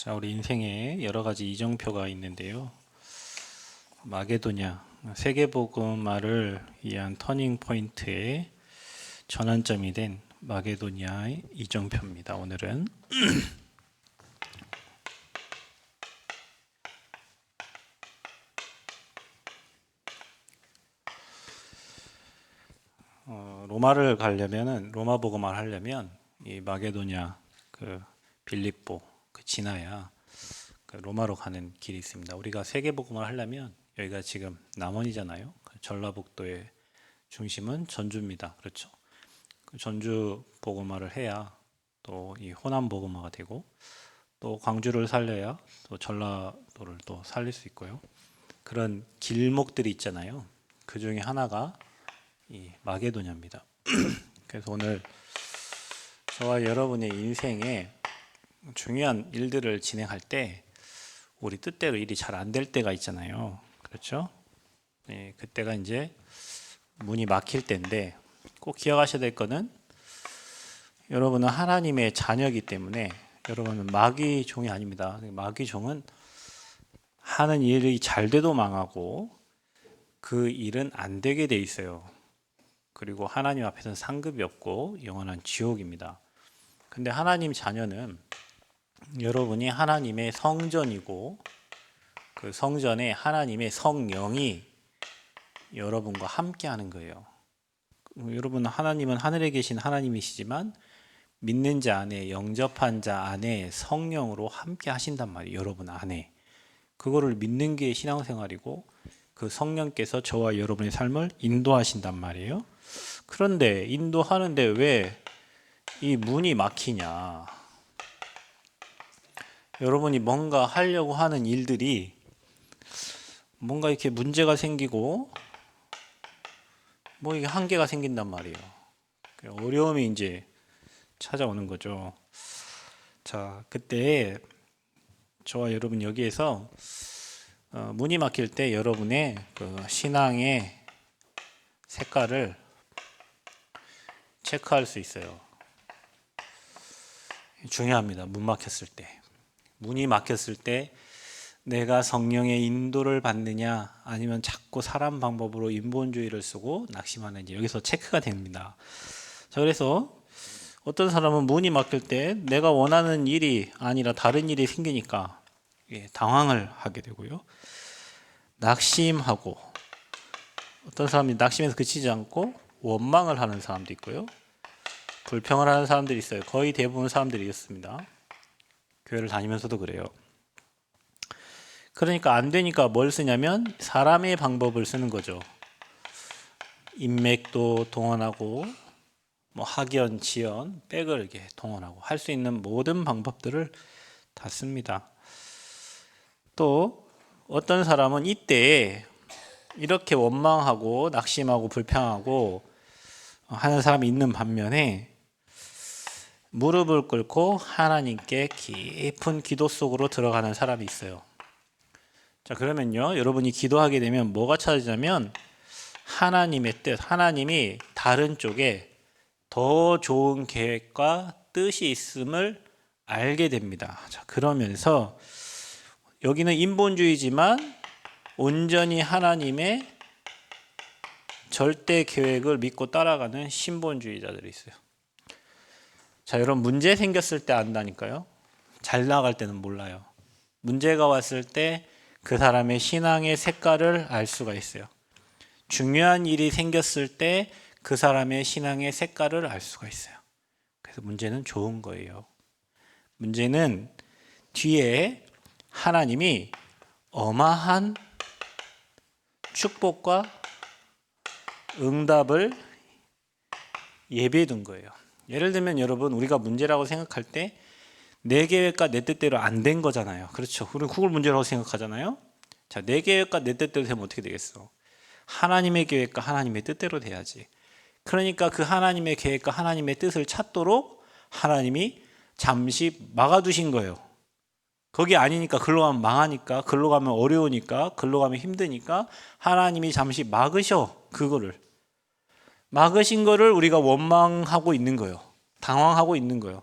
자, 우리 인생에 여러 가지 이정표가 있는데요. 마게도냐, 세계복음화를 위한 터닝 포인트의 전환점이 된 마게도냐의 이정표입니다. 오늘은 어, 로마를 가려면은 로마 복음화를 하려면 이 마게도냐 그 빌립보 그 지나야 그 로마로 가는 길이 있습니다. 우리가 세계 복음화를 하려면 여기가 지금 남원이잖아요. 그 전라북도의 중심은 전주입니다. 그렇죠? 그 전주 복음화를 해야 또 이 호남 복음화가 되고 또 광주를 살려야 또 전라도를 또 살릴 수 있고요. 그런 길목들이 있잖아요. 그 중에 하나가 이 마게도냐입니다. 그래서 오늘 저와 여러분의 인생에 중요한 일들을 진행할 때 우리 뜻대로 일이 잘 안 될 때가 있잖아요. 그렇죠? 네, 그때가 이제 문이 막힐 때인데 꼭 기억하셔야 될 거는 여러분은 하나님의 자녀이기 때문에 여러분은 마귀 종이 아닙니다. 마귀 종은 하는 일이 잘 돼도 망하고 그 일은 안 되게 돼 있어요. 그리고 하나님 앞에서는 상급이 없고 영원한 지옥입니다. 근데 하나님 자녀는 여러분이 하나님의 성전이고 그 성전에 하나님의 성령이 여러분과 함께 하는 거예요. 여러분 하나님은 하늘에 계신 하나님이시지만 믿는 자 안에 영접한 자 안에 성령으로 함께 하신단 말이에요. 여러분 안에. 그거를 믿는 게 신앙생활이고 그 성령께서 저와 여러분의 삶을 인도하신단 말이에요. 그런데 인도하는데 왜 이 문이 막히냐? 여러분이 뭔가 하려고 하는 일들이 뭔가 이렇게 문제가 생기고 뭐 이게 한계가 생긴단 말이에요. 어려움이 이제 찾아오는 거죠. 자, 그때 저와 여러분 여기에서 어, 문이 막힐 때 여러분의 그 신앙의 색깔을 체크할 수 있어요. 중요합니다. 문 막혔을 때. 문이 막혔을 때 내가 성령의 인도를 받느냐 아니면 자꾸 사람 방법으로 인본주의를 쓰고 낙심하는지 여기서 체크가 됩니다. 자, 그래서 어떤 사람은 문이 막힐 때 내가 원하는 일이 아니라 다른 일이 생기니까 예, 당황을 하게 되고요. 낙심하고 어떤 사람이 낙심에서 그치지 않고 원망을 하는 사람도 있고요. 불평을 하는 사람들이 있어요. 거의 대부분 사람들이 있습니다. 교회를 다니면서도 그래요. 그러니까 안 되니까 뭘 쓰냐면 사람의 방법을 쓰는 거죠. 인맥도 동원하고 뭐 학연, 지연, 백을 이렇게 동원하고 할 수 있는 모든 방법들을 다 씁니다. 또 어떤 사람은 이때 이렇게 원망하고 낙심하고 불평하고 하는 사람이 있는 반면에 무릎을 꿇고 하나님께 깊은 기도 속으로 들어가는 사람이 있어요. 자, 그러면요. 여러분이 기도하게 되면 뭐가 찾아지냐면 하나님의 뜻, 하나님이 다른 쪽에 더 좋은 계획과 뜻이 있음을 알게 됩니다. 자, 그러면서 여기는 인본주의지만 온전히 하나님의 절대 계획을 믿고 따라가는 신본주의자들이 있어요. 자, 여러분 문제 생겼을 때 안다니까요. 잘 나갈 때는 몰라요. 문제가 왔을 때 그 사람의 신앙의 색깔을 알 수가 있어요. 중요한 일이 생겼을 때 그 사람의 신앙의 색깔을 알 수가 있어요. 그래서 문제는 좋은 거예요. 문제는 뒤에 하나님이 어마한 축복과 응답을 예비해 둔 거예요. 예를 들면 여러분 우리가 문제라고 생각할 때 내 계획과 내 뜻대로 안 된 거잖아요. 그렇죠. 우리는 그걸 문제라고 생각하잖아요. 자, 내 계획과 내 뜻대로 되면 어떻게 되겠어? 하나님의 계획과 하나님의 뜻대로 돼야지. 그러니까 그 하나님의 계획과 하나님의 뜻을 찾도록 하나님이 잠시 막아두신 거예요. 거기 아니니까 글로 가면 망하니까 글로 가면 어려우니까 글로 가면 힘드니까 하나님이 잠시 막으셔 그거를 막으신 거를 우리가 원망하고 있는 거예요. 당황하고 있는 거예요.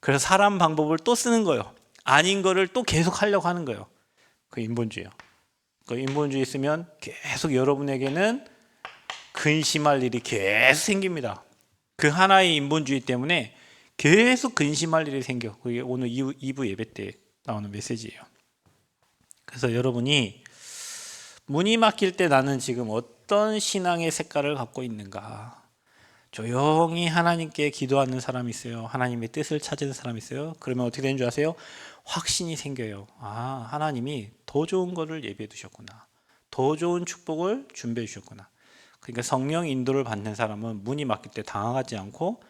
그래서 사람 방법을 또 쓰는 거예요. 아닌 거를 또 계속 하려고 하는 거예요. 그 인본주의요. 그 인본주의 있으면 계속 여러분에게는 근심할 일이 계속 생깁니다. 그 하나의 인본주의 때문에 계속 근심할 일이 생겨. 그게 오늘 2부 예배 때 나오는 메시지예요. 그래서 여러분이 문이 막힐 때 나는 지금 어떤 신앙의 색깔을 갖고 있는가? 조용히 하나님께 기도하는 사람이 있어요. 하나님의 뜻을 찾는 사람이 있어요. 그러면 어떻게 되는 줄 아세요? 확신이 생겨요. 아, 하나님이 더 좋은 거를 예비해 두셨구나. 더 좋은 축복을 준비해 주셨구나. 그러니까 성령 인도를 받는 사람은 문이 막힐 때 당황하지 않고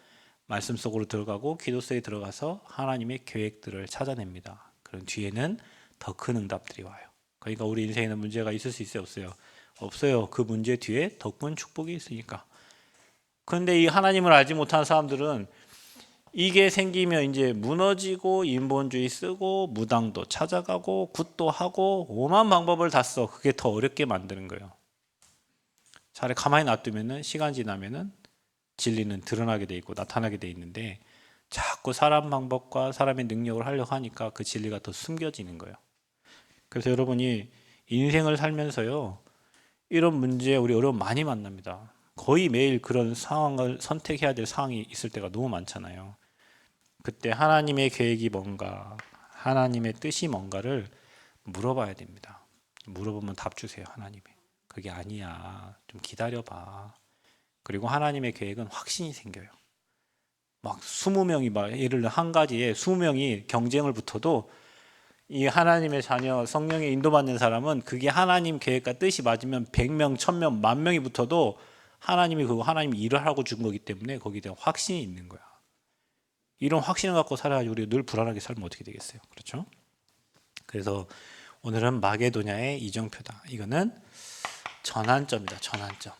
말씀 속으로 들어가고 기도 속에 들어가서 하나님의 계획들을 찾아냅니다. 그런 뒤에는 더 큰 응답들이 와요. 그러니까 우리 인생에는 문제가 있을 수 있어요, 없어요? 없어요. 그 문제 뒤에 더큰 축복이 있으니까. 그런데 이 하나님을 알지 못하는 사람들은 이게 생기면 이제 무너지고 인본주의 쓰고 무당도 찾아가고 굿도 하고 오만 방법을 다 써. 그게 더 어렵게 만드는 거예요. 차라리 가만히 놔두면은 시간 지나면은 진리는 드러나게 돼 있고 나타나게 돼 있는데 자꾸 사람 방법과 사람의 능력을 하려고 하니까 그 진리가 더 숨겨지는 거예요. 그래서 여러분이 인생을 살면서요 이런 문제 우리 어려움 많이 만납니다. 거의 매일 그런 상황을 선택해야 될 상황이 있을 때가 너무 많잖아요. 그때 하나님의 계획이 뭔가, 하나님의 뜻이 뭔가를 물어봐야 됩니다. 물어보면 답 주세요, 하나님이. 그게 아니야. 좀 기다려봐. 그리고 하나님의 계획은 확신이 생겨요. 막 20명이 막 예를 들어 한 가지에 20명이 경쟁을 붙어도 이 하나님의 자녀 성령의 인도받는 사람은 그게 하나님 계획과 뜻이 맞으면 100명, 1000명, 만 명이 붙어도 하나님이 그거 하나님이 일을 하고 준 거기 때문에 거기에 대한 확신이 있는 거야. 이런 확신을 갖고 살아야지 우리가 늘 불안하게 살면 어떻게 되겠어요? 그렇죠? 그래서 오늘은 마게도냐의 이정표다. 이거는 전환점이다. 전환점.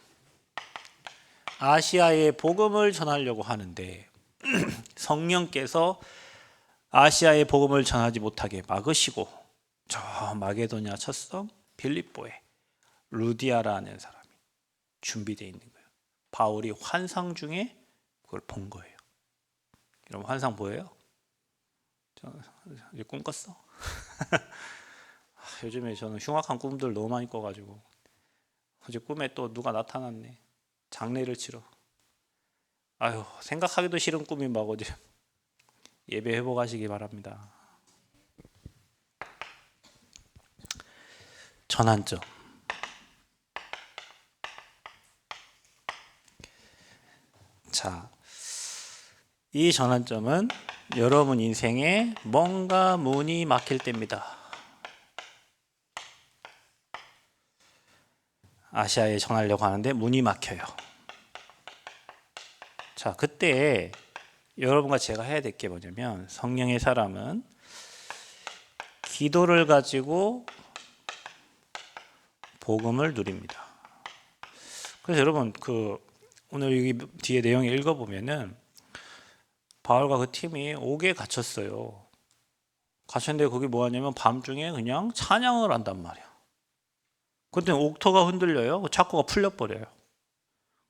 아시아에 복음을 전하려고 하는데 성령께서 아시아의 복음을 전하지 못하게 막으시고 저 마게도냐 첫성 빌립보에 루디아라는 사람이 준비되어 있는 거예요. 바울이 환상 중에 그걸 본 거예요. 여러분 환상 보여요? 이제 꿈 꿨어? 아, 요즘에 저는 흉악한 꿈들 너무 많이 꿔가지고 어제 꿈에 또 누가 나타났네. 장례를 치러. 아유 생각하기도 싫은 꿈이 막 어디 예배 회복하시기 바랍니다. 전환점. 자, 이 전환점은 여러분 인생에 뭔가 문이 막힐 때입니다. 아시아에 전하려고 하는데 문이 막혀요. 자, 그때 여러분과 제가 해야 될 게 뭐냐면 성령의 사람은 기도를 가지고 복음을 누립니다. 그래서 여러분 그 오늘 여기 뒤에 내용 읽어 보면은 바울과 그 팀이 옥에 갇혔어요. 갇혔는데 거기 뭐 하냐면 밤중에 그냥 찬양을 한단 말이야. 그때 옥터가 흔들려요. 착고가 풀려 버려요.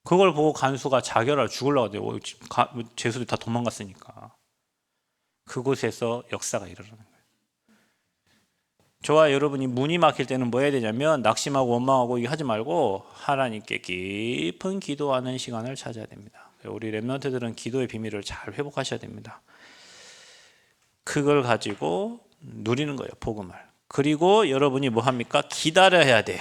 그걸 보고 간수가 자결하러 죽으려고 해요. 죄수들이 다 도망갔으니까. 그곳에서 역사가 일어나는 거예요. 저와 여러분이 문이 막힐 때는 뭐 해야 되냐면 낙심하고 원망하고 하지 말고 하나님께 깊은 기도하는 시간을 찾아야 됩니다. 우리 랩런트들은 기도의 비밀을 잘 회복하셔야 됩니다. 그걸 가지고 누리는 거예요, 복음을. 그리고 여러분이 뭐 합니까? 기다려야 돼.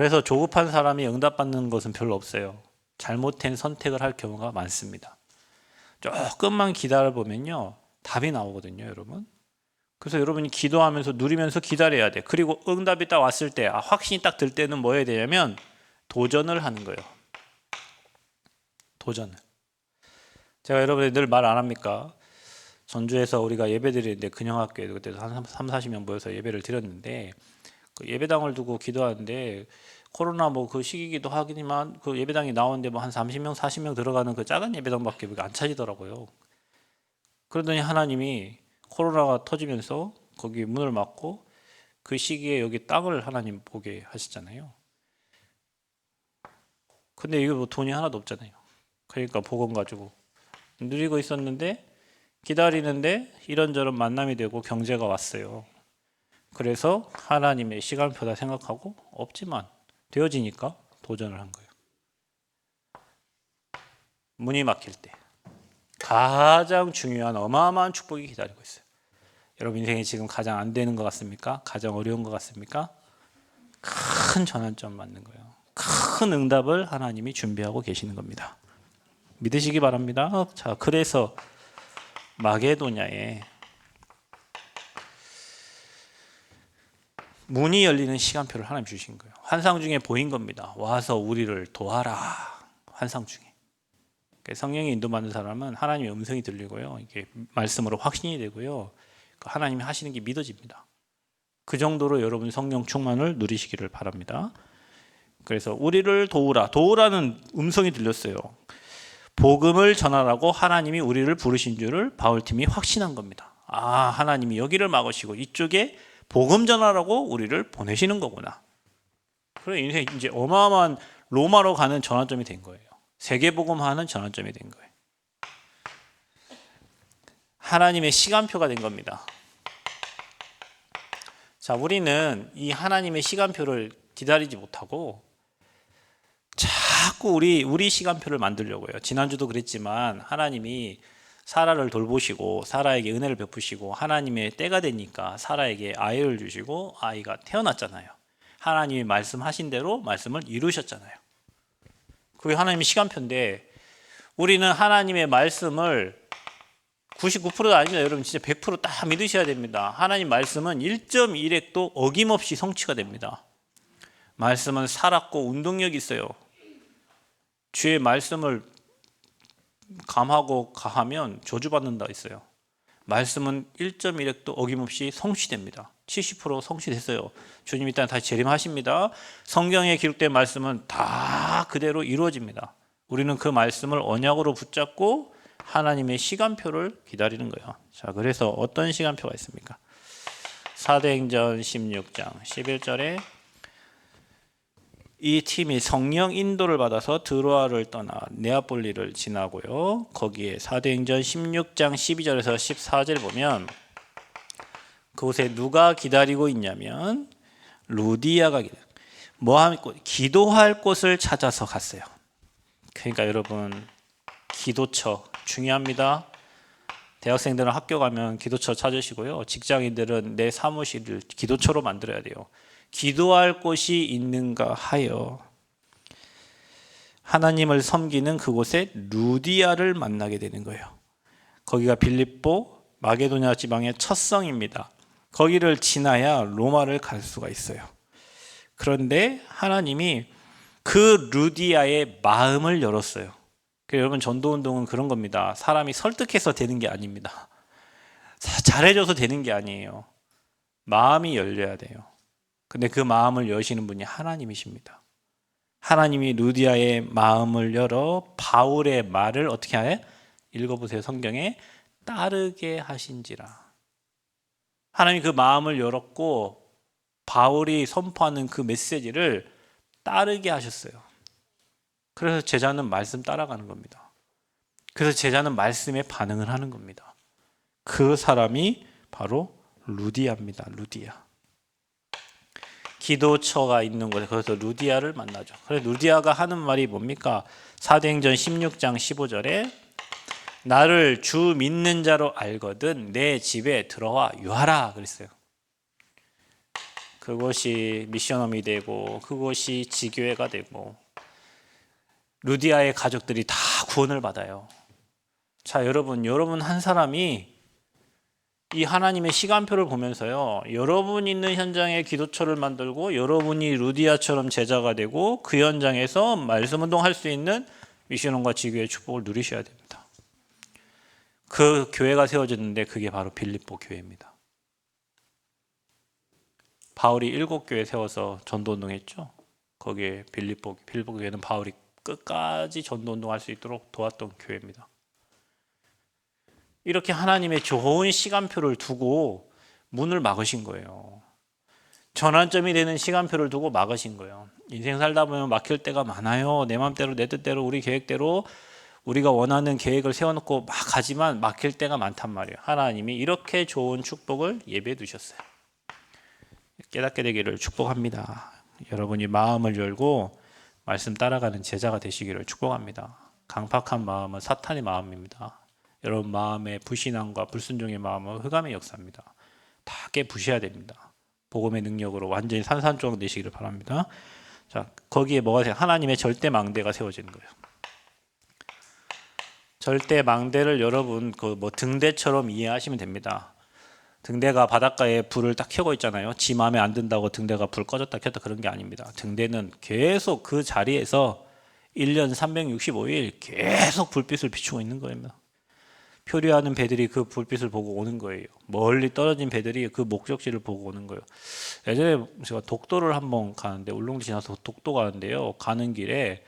그래서 조급한 사람이 응답받는 것은 별로 없어요. 잘못된 선택을 할 경우가 많습니다. 조금만 기다려 보면요. 답이 나오거든요, 여러분. 그래서 여러분이 기도하면서 누리면서 기다려야 돼. 그리고 응답이 딱 왔을 때, 아, 확신이 딱 들 때는 뭐 해야 되냐면 도전을 하는 거예요. 도전을. 제가 여러분들 늘 말 안 합니까? 전주에서 우리가 예배 드리는데 근영학교에 그때 한 3, 40명 모여서 예배를 드렸는데 그 예배당을 두고 기도하는데 코로나 뭐 그 시기기도 하기만 그 예배당이 나오는데 뭐 한 30명, 40명 들어가는 그 작은 예배당밖에 안 차지더라고요. 그러더니 하나님이 코로나가 터지면서 거기 문을 막고 그 시기에 여기 땅을 하나님 보게 하시잖아요. 근데 이거 뭐 돈이 하나도 없잖아요. 그러니까 복음 가지고 누리고 있었는데 기다리는데 이런저런 만남이 되고 경제가 왔어요. 그래서 하나님의 시간표다 생각하고 없지만 되어지니까 도전을 한 거예요. 문이 막힐 때 가장 중요한 어마어마한 축복이 기다리고 있어요. 여러분 인생에 지금 가장 안 되는 것 같습니까? 가장 어려운 것 같습니까? 큰 전환점 맞는 거예요. 큰 응답을 하나님이 준비하고 계시는 겁니다. 믿으시기 바랍니다. 자, 그래서 마게도냐에 문이 열리는 시간표를 하나님 주신 거예요. 환상 중에 보인 겁니다. 와서 우리를 도와라. 환상 중에. 그러니까 성령의 인도받는 사람은 하나님의 음성이 들리고요. 이게 말씀으로 확신이 되고요. 하나님이 하시는 게 믿어집니다. 그 정도로 여러분 성령 충만을 누리시기를 바랍니다. 그래서 우리를 도우라. 도우라는 음성이 들렸어요. 복음을 전하라고 하나님이 우리를 부르신 줄을 바울팀이 확신한 겁니다. 아, 하나님이 여기를 막으시고 이쪽에 복음 전하라고 우리를 보내시는 거구나. 그래 인생 이제 어마어마한 로마로 가는 전환점이 된 거예요. 세계 복음하는 전환점이 된 거예요. 하나님의 시간표가 된 겁니다. 자, 우리는 이 하나님의 시간표를 기다리지 못하고 자꾸 우리 우리 시간표를 만들려고요. 지난주도 그랬지만 하나님이 사라를 돌보시고 사라에게 은혜를 베푸시고 하나님의 때가 되니까 사라에게 아이를 주시고 아이가 태어났잖아요. 하나님이 말씀하신 대로 말씀을 이루셨잖아요. 그게 하나님의 시간표인데 우리는 하나님의 말씀을 99%도 아닙니다. 여러분 진짜 100%딱 믿으셔야 됩니다. 하나님 말씀은 1.1핵도 어김없이 성취가 됩니다. 말씀은 살았고 운동력이 있어요. 주의 말씀을 감하고 가하면 저주받는다 있어요. 말씀은 1.1핵도 어김없이 성취됩니다. 70% 성취됐어요. 주님 일단 다시 재림하십니다. 성경에 기록된 말씀은 다 그대로 이루어집니다. 우리는 그 말씀을 언약으로 붙잡고 하나님의 시간표를 기다리는 거예요. 자, 그래서 어떤 시간표가 있습니까? 사도행전 16장 11절에 이 팀이 성령 인도를 받아서 드로아를 떠나 네아폴리를 지나고요. 거기에 사도행전 16장 12절에서 14절 보면 그곳에 누가 기다리고 있냐면 루디아가 기다. 곳, 기도할 곳을 찾아서 갔어요. 그러니까 여러분 기도처 중요합니다. 대학생들은 학교 가면 기도처 찾으시고요. 직장인들은 내 사무실을 기도처로 만들어야 돼요. 기도할 곳이 있는가 하여 하나님을 섬기는 그곳에 루디아를 만나게 되는 거예요. 거기가 빌립보 마게도냐 지방의 첫 성입니다. 거기를 지나야 로마를 갈 수가 있어요. 그런데 하나님이 그 루디아의 마음을 열었어요. 여러분 전도 운동은 그런 겁니다. 사람이 설득해서 되는 게 아닙니다. 잘해줘서 되는 게 아니에요. 마음이 열려야 돼요. 근데 그 마음을 여시는 분이 하나님이십니다. 하나님이 루디아의 마음을 열어 바울의 말을 어떻게 해? 읽어보세요. 성경에 따르게 하신지라. 하나님이 그 마음을 열었고 바울이 선포하는 그 메시지를 따르게 하셨어요. 그래서 제자는 말씀 따라가는 겁니다. 그래서 제자는 말씀에 반응을 하는 겁니다. 그 사람이 바로 루디아입니다. 루디아. 기도처가 있는 곳에 거기서 루디아를 만나죠. 그래서 루디아가 하는 말이 뭡니까? 사도행전 16장 15절에 나를 주 믿는 자로 알거든 내 집에 들어와 유하라 그랬어요. 그것이 미션홈이 되고 그것이 지교회가 되고 루디아의 가족들이 다 구원을 받아요. 자, 여러분, 여러분 한 사람이 이 하나님의 시간표를 보면서요. 여러분 있는 현장에 기도처를 만들고 여러분이 루디아처럼 제자가 되고 그 현장에서 말씀 운동할 수 있는 미션홈과 지교의 축복을 누리셔야 됩니다. 그 교회가 세워졌는데 그게 바로 빌립보 교회입니다. 바울이 일곱 교회 세워서 전도 운동했죠. 거기에 빌립보 빌립보 교회는 바울이 끝까지 전도 운동할 수 있도록 도왔던 교회입니다. 이렇게 하나님의 좋은 시간표를 두고 문을 막으신 거예요. 전환점이 되는 시간표를 두고 막으신 거예요. 인생 살다 보면 막힐 때가 많아요. 내 마음대로 내 뜻대로 우리 계획대로 우리가 원하는 계획을 세워놓고 막 가지만 막힐 때가 많단 말이에요. 하나님이 이렇게 좋은 축복을 예배해 두셨어요. 깨닫게 되기를 축복합니다. 여러분이 마음을 열고 말씀 따라가는 제자가 되시기를 축복합니다. 강팍한 마음은 사탄의 마음입니다. 여러분 마음의 불신앙과 불순종의 마음은 흑암의 역사입니다. 다 깨부셔야 됩니다. 복음의 능력으로 완전히 산산조각 되시기를 바랍니다. 자 거기에 뭐가 돼? 하나님의 절대 망대가 세워지는 거예요. 절대 망대를 여러분 그 뭐 등대처럼 이해하시면 됩니다. 등대가 바닷가에 불을 딱 켜고 있잖아요. 지 마음에 안 든다고 등대가 불 꺼졌다 켰다 그런 게 아닙니다. 등대는 계속 그 자리에서 1년 365일 계속 불빛을 비추고 있는 거입니다. 표류하는 배들이 그 불빛을 보고 오는 거예요. 멀리 떨어진 배들이 그 목적지를 보고 오는 거예요. 예전에 제가 독도를 한번 가는데 울릉도 지나서 독도 가는데요. 가는 길에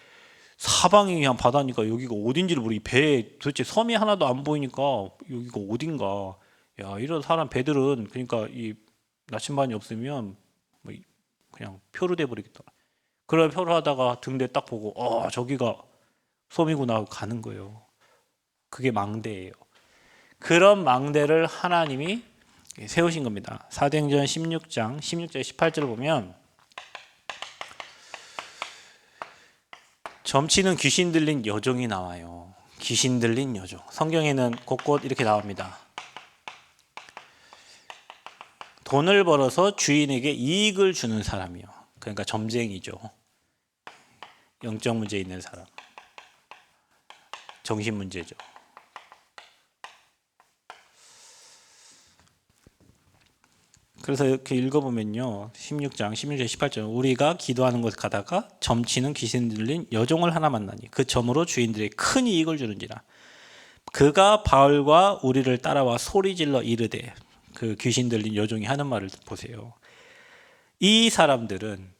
사방이 그냥 바다니까 여기가 어딘지를 모르고 배 도대체 섬이 하나도 안 보이니까 여기가 어딘가. 야 이런 사람 배들은 그러니까 이 나침반이 없으면 뭐 이- 그냥 표로 돼 버리겠다. 그런 표로 하다가 등대 딱 보고 어 저기가 섬이구나 하고 가는 거예요. 그게 망대예요. 그런 망대를 하나님이 세우신 겁니다. 사도행전 16장 16절 18절을 보면 점치는 귀신 들린 여종이 나와요. 귀신 들린 여종. 성경에는 곳곳 이렇게 나옵니다. 돈을 벌어서 주인에게 이익을 주는 사람이요. 그러니까 점쟁이죠. 영적 문제 있는 사람. 정신 문제죠. 그래서 이렇게 읽어보면요. 16장, 16절, 18절. 우리가 기도하는 곳에 가다가 점치는 귀신 들린 여종을 하나 만나니 그 점으로 주인들에게 큰 이익을 주는지라. 그가 바울과 우리를 따라와 소리질러 이르되 그 귀신 들린 여종이 하는 말을 보세요. 이 사람들은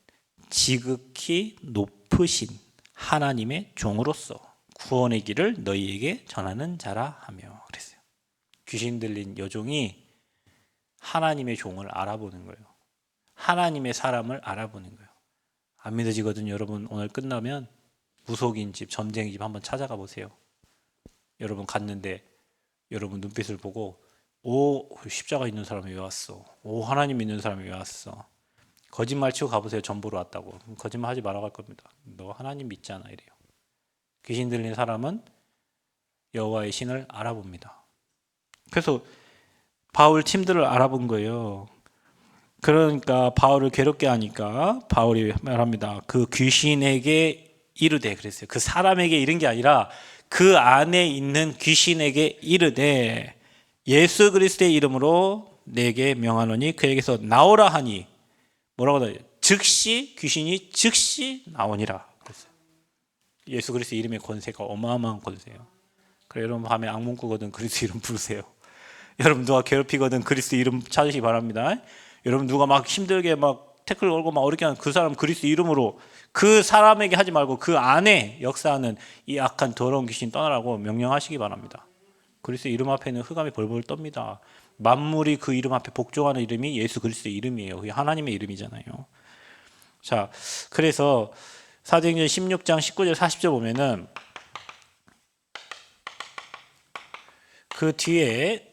지극히 높으신 하나님의 종으로서 구원의 길을 너희에게 전하는 자라 하며 그랬어요. 귀신 들린 여종이 하나님의 종을 알아보는 거예요. 하나님의 사람을 알아보는 거예요. 안 믿어지거든요. 여러분 오늘 끝나면 무속인 집, 점쟁이 집 한번 찾아가 보세요. 여러분 갔는데 여러분 눈빛을 보고 오 십자가 있는 사람이 왜 왔어? 오 하나님 있는 사람이 왜 왔어? 거짓말 치고 가보세요. 전보로 왔다고. 거짓말 하지 말아갈 겁니다. 너 하나님 믿잖아 이래요. 귀신 들린 사람은 여호와의 신을 알아봅니다. 그래서 바울 팀들을 알아본 거예요. 그러니까 바울을 괴롭게 하니까 바울이 말합니다. 그 귀신에게 이르되 그랬어요. 그 사람에게 이른 게 아니라 그 안에 있는 귀신에게 이르되 예수 그리스도의 이름으로 내게 명하노니 그에게서 나오라 하니 뭐라고 하요 즉시 귀신이 즉시 나오니라. 예수 그리스도 이름의 권세가 어마어마한 권세예요. 그래 여러분 밤에 악몽 꾸거든 그리스도 이름 부르세요. 여러분 누가 괴롭히거든 그리스도 이름 찾으시기 바랍니다. 여러분 누가 막 힘들게 막 태클 걸고 막 어렵게 하는 그 사람 그리스도 이름으로 그 사람에게 하지 말고 그 안에 역사하는 이 악한 더러운 귀신 떠나라고 명령하시기 바랍니다. 그리스도 이름 앞에는 흑암이 벌벌 떱니다. 만물이 그 이름 앞에 복종하는 이름이 예수 그리스도 이름이에요. 그게 하나님의 이름이잖아요. 자, 그래서 사도행전 16장 19절 40절 보면은 그 뒤에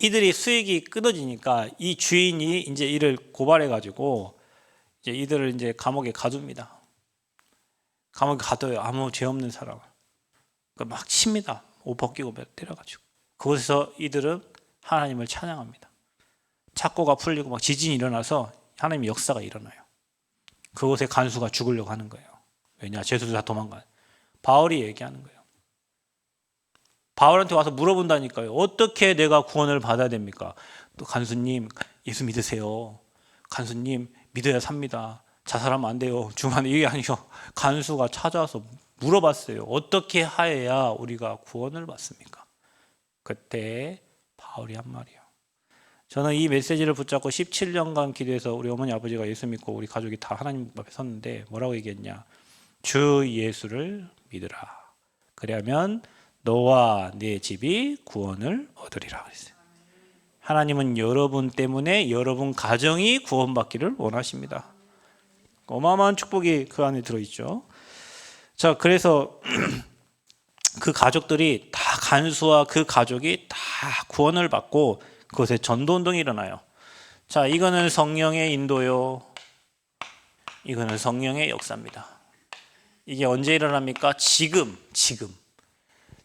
이들이 수익이 끊어지니까 이 주인이 이제 이를 고발해 가지고 이제 이들을 이제 감옥에 가둡니다. 감옥에 가둬요. 아무 죄 없는 사람을. 그막 칩니다. 옷 벗기고 때려가지고. 그곳에서 이들은 하나님을 찬양합니다. 착고가 풀리고 막 지진이 일어나서 하나님의 역사가 일어나요. 그곳에 간수가 죽으려고 하는 거예요. 왜냐? 죄수들 다 도망가요. 바울이 얘기하는 거예요. 바울한테 와서 물어본다니까요. 어떻게 내가 구원을 받아야 됩니까? 또 간수님 예수 믿으세요. 간수님 믿어야 삽니다. 자살하면 안 돼요. 주만 이게 아니요. 간수가 찾아와서 물어봤어요. 어떻게 하여야 우리가 구원을 받습니까? 그때 바울이 한 말이요. 저는 이 메시지를 붙잡고 17년간 기도해서 우리 어머니 아버지가 예수 믿고 우리 가족이 다 하나님 앞에 섰는데 뭐라고 얘기했냐? 주 예수를 믿으라. 그러면 너와 네 집이 구원을 얻으리라 그랬어요. 하나님은 여러분 때문에 여러분 가정이 구원받기를 원하십니다. 어마어마한 축복이 그 안에 들어 있죠. 자, 그래서 그 가족들이 다 간수와 그 가족이 다 구원을 받고 그곳에 전도 운동이 일어나요. 자, 이거는 성령의 인도요. 이거는 성령의 역사입니다. 이게 언제 일어납니까? 지금, 지금.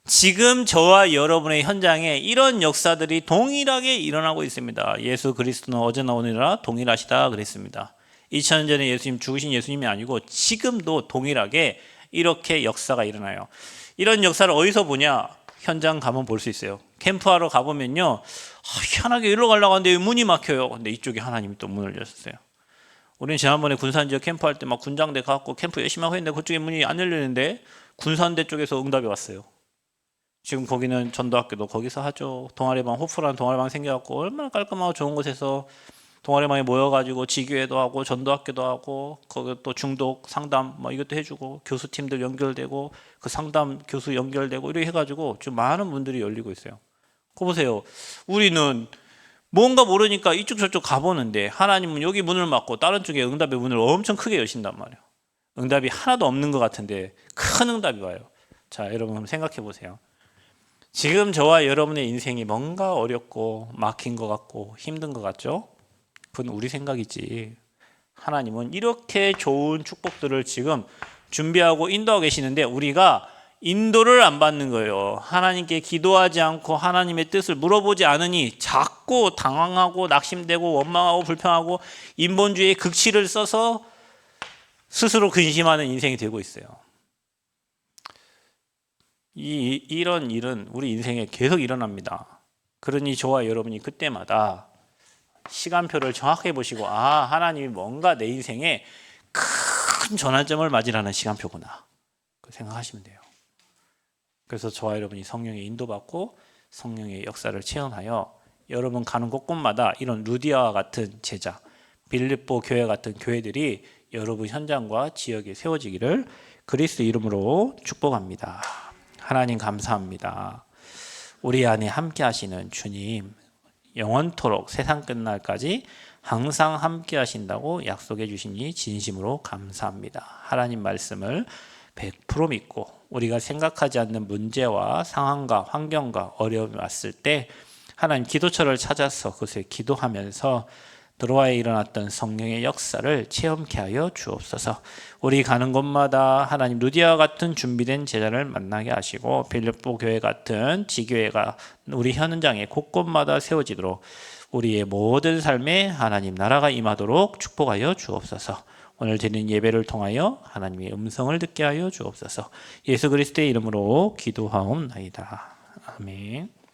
지금 저와 여러분의 현장에 이런 역사들이 동일하게 일어나고 있습니다. 예수 그리스도는 어제 나 오늘이나 동일하시다 그랬습니다. 2000년 전에 예수님 죽으신 예수님이 아니고 지금도 동일하게 이렇게 역사가 일어나요. 이런 역사를 어디서 보냐? 현장 가면 볼 수 있어요. 캠프하러 가보면요. 아, 희한하게 일로 가려고 하는데 문이 막혀요. 근데 이쪽에 하나님이 또 문을 열었어요. 우리는 지난번에 군산 지역 캠프할 때 막 군장대 가고 캠프 열심히 하고 했는데 그쪽에 문이 안 열리는데 군산대 쪽에서 응답이 왔어요. 지금 거기는 전도학교도 거기서 하죠. 동아리방 호프라는 동아리방 생겨갖고 얼마나 깔끔하고 좋은 곳에서 동아리방에 모여가지고 지교회도 하고 전도학교도 하고 거기 또 중독 상담 뭐 이것도 해주고 교수팀들 연결되고 그 상담 교수 연결되고 이렇게 해가지고 좀 많은 분들이 열리고 있어요. 거 보세요. 우리는 뭔가 모르니까 이쪽 저쪽 가보는데 하나님은 여기 문을 막고 다른 쪽에 응답의 문을 엄청 크게 여신단 말이에요. 응답이 하나도 없는 것 같은데 큰 응답이 와요. 자, 여러분 생각해 보세요. 지금 저와 여러분의 인생이 뭔가 어렵고 막힌 것 같고 힘든 것 같죠? 그건 우리 생각이지. 하나님은 이렇게 좋은 축복들을 지금 준비하고 인도하고 계시는데 우리가 인도를 안 받는 거예요. 하나님께 기도하지 않고 하나님의 뜻을 물어보지 않으니 자꾸 당황하고 낙심되고 원망하고 불평하고 인본주의의 극치를 써서 스스로 근심하는 인생이 되고 있어요. 이 이런 일은 우리 인생에 계속 일어납니다. 그러니 저와 여러분이 그때마다 시간표를 정확하게 보시고 아 하나님이 뭔가 내 인생에 큰 전환점을 맞이하는 시간표구나 그 생각하시면 돼요. 그래서 저와 여러분이 성령의 인도받고 성령의 역사를 체험하여 여러분 가는 곳곳마다 이런 루디아와 같은 제자, 빌립보 교회 같은 교회들이 여러분 현장과 지역에 세워지기를 그리스도 이름으로 축복합니다. 하나님 감사합니다. 우리 안에 함께 하시는 주님 영원토록 세상 끝날까지 항상 함께 하신다고 약속해 주시니 진심으로 감사합니다. 하나님 말씀을 100% 믿고 우리가 생각하지 않는 문제와 상황과 환경과 어려움이 왔을 때 하나님 기도처를 찾아서 그것에 기도하면서 드로아에 일어났던 성령의 역사를 체험케 하여 주옵소서. 우리 가는 곳마다 하나님 루디아 같은 준비된 제자를 만나게 하시고 빌립보 교회 같은 지교회가 우리 현장에 곳곳마다 세워지도록 우리의 모든 삶에 하나님 나라가 임하도록 축복하여 주옵소서. 오늘 드리는 예배를 통하여 하나님의 음성을 듣게 하여 주옵소서. 예수 그리스도의 이름으로 기도하옵나이다. 아멘.